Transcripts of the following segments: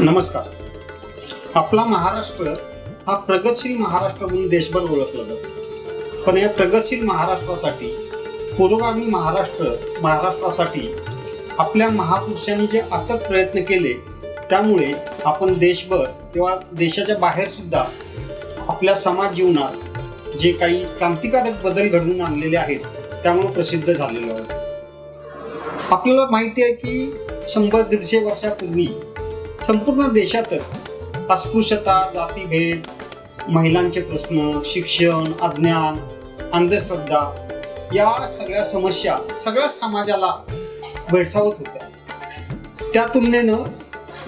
नमस्कार. आपला महाराष्ट्र हा प्रगतशील महाराष्ट्र म्हणून देशभर ओळखला जातो. पण या प्रगतशील महाराष्ट्रासाठी पुरोगामी महाराष्ट्र महाराष्ट्रासाठी आपल्या महापुरुषांनी जे अथक प्रयत्न केले त्यामुळे आपण देशभर किंवा देशाच्या बाहेर सुद्धा आपल्या समाज जीवनात जे काही क्रांतिकारक बदल घडवून आणलेले आहेत त्यामुळे प्रसिद्ध झालेलो आहोत. आपल्याला माहिती आहे की शंभर दीडशे वर्षापूर्वी संपूर्ण देशातच अस्पृश्यता जातीभेद महिलांचे प्रश्न शिक्षण अज्ञान अंधश्रद्धा या सगळ्या समस्या सगळ्या समाजाला भेडसावत होत्या. त्या तुलनेनं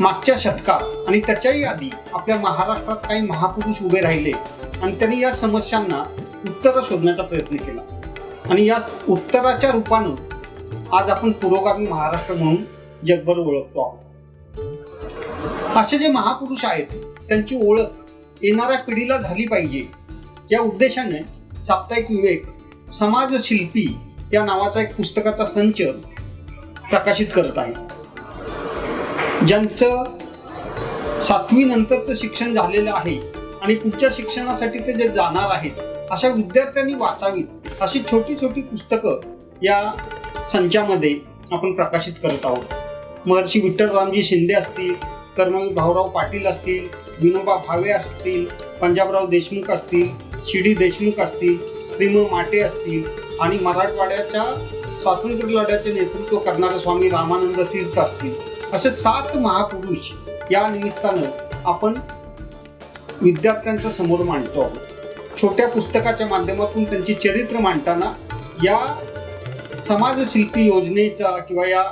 मागच्या शतकात आणि त्याच्याही आधी आपल्या महाराष्ट्रात काही महापुरुष उभे राहिले आणि त्यांनी या समस्यांना उत्तरं शोधण्याचा प्रयत्न केला. आणि या उत्तराच्या रूपानं आज आपण पुरोगामी महाराष्ट्र म्हणून जगभर ओळखतो आहोत. असे जे महापुरुष आहेत त्यांची ओळख येणाऱ्या पिढीला झाली पाहिजे. या उद्देशाने साप्ताहिक विवेक समाजशिल्पी या नावाचा एक पुस्तकाचा संच प्रकाशित करत आहे. ज्यांचं सातवी नंतरचं शिक्षण झालेलं आहे आणि पुढच्या शिक्षणासाठी ते जे जाणार आहेत अशा विद्यार्थ्यांनी वाचावीत अशी छोटी छोटी पुस्तकं या संचामध्ये आपण प्रकाशित करत आहोत. महर्षी विठ्ठलरामजी शिंदे असतील कर्मवीर भाऊराव पाटील असतील विनोबा भावे असतील पंजाबराव देशमुख असतील शिडी देशमुख असतील श्रीम माटे असतील आणि मराठवाड्याच्या स्वातंत्र्य लढ्याचे नेतृत्व करणारे स्वामी रामानंद तीर्थ असतील. असे सात महापुरुष या निमित्तानं आपण विद्यार्थ्यांच्या समोर मांडतो आहोत. छोट्या पुस्तकाच्या माध्यमातून त्यांची चरित्र मांडताना या समाजशिल्पी योजनेचा किंवा या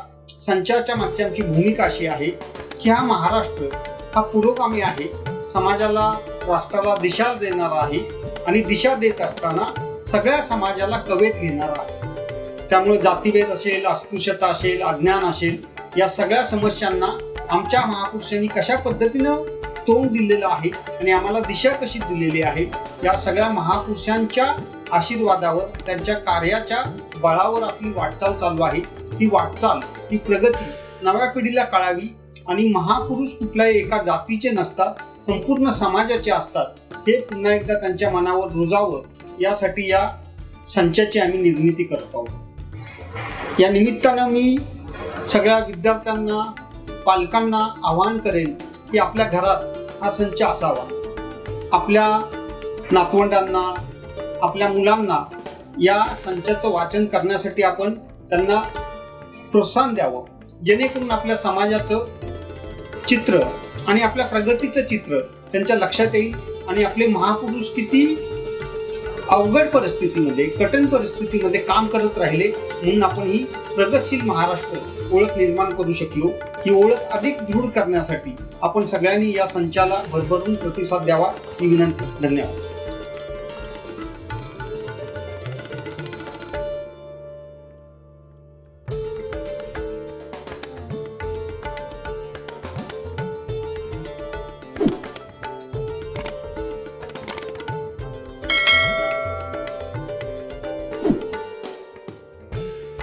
संचाच्या मागची आमची भूमिका अशी आहे की हा महाराष्ट्र हा पुरोगामी आहे. समाजाला राष्ट्राला दिशा देणारा आहे आणि दिशा देत असताना सगळ्या समाजाला कवेत घेणारा आहे. त्यामुळे जातीभेद असेल अस्पृश्यता असेल अज्ञान असेल या सगळ्या समस्यांना आमच्या महापुरुषांनी कशा पद्धतीनं तोंड दिलेलं आहे आणि आम्हाला दिशा कशी दिलेली आहे या सगळ्या महापुरुषांच्या आशीर्वादावर त्यांच्या कार्याच्या बळावर आपली वाटचाल चालू आहे. ही वाटचाल ही प्रगती नव्या पिढीला कळावी आणि महापुरुष कुठल्याही एका जातीचे नसतात संपूर्ण समाजाचे असतात हे पुन्हा एकदा त्यांच्या मनावर रुजावं यासाठी या संचाची आम्ही निर्मिती करत आहोत. या निमित्तानं मी सगळ्या विद्यार्थ्यांना पालकांना आवाहन करेन की आपल्या घरात हा संच असावा. आपल्या नातवंडांना आपल्या मुलांना या संचाचं वाचन करण्यासाठी आपण त्यांना प्रोत्साहन द्यावं. जेणेकरून आपल्या समाजाचं चित्र आणि आपल्या प्रगतीचं चित्र त्यांच्या लक्षात येईल आणि आपले महापुरुष किती अवघड परिस्थितीमध्ये कठीण परिस्थितीमध्ये काम करत राहिले म्हणून आपण ही प्रगतशील महाराष्ट्र ओळख निर्माण करू शकलो. ही ओळख अधिक दृढ करण्यासाठी आपण सगळ्यांनी या संचाला भरभरून प्रतिसाद द्यावा ही विनंती. धन्यवाद.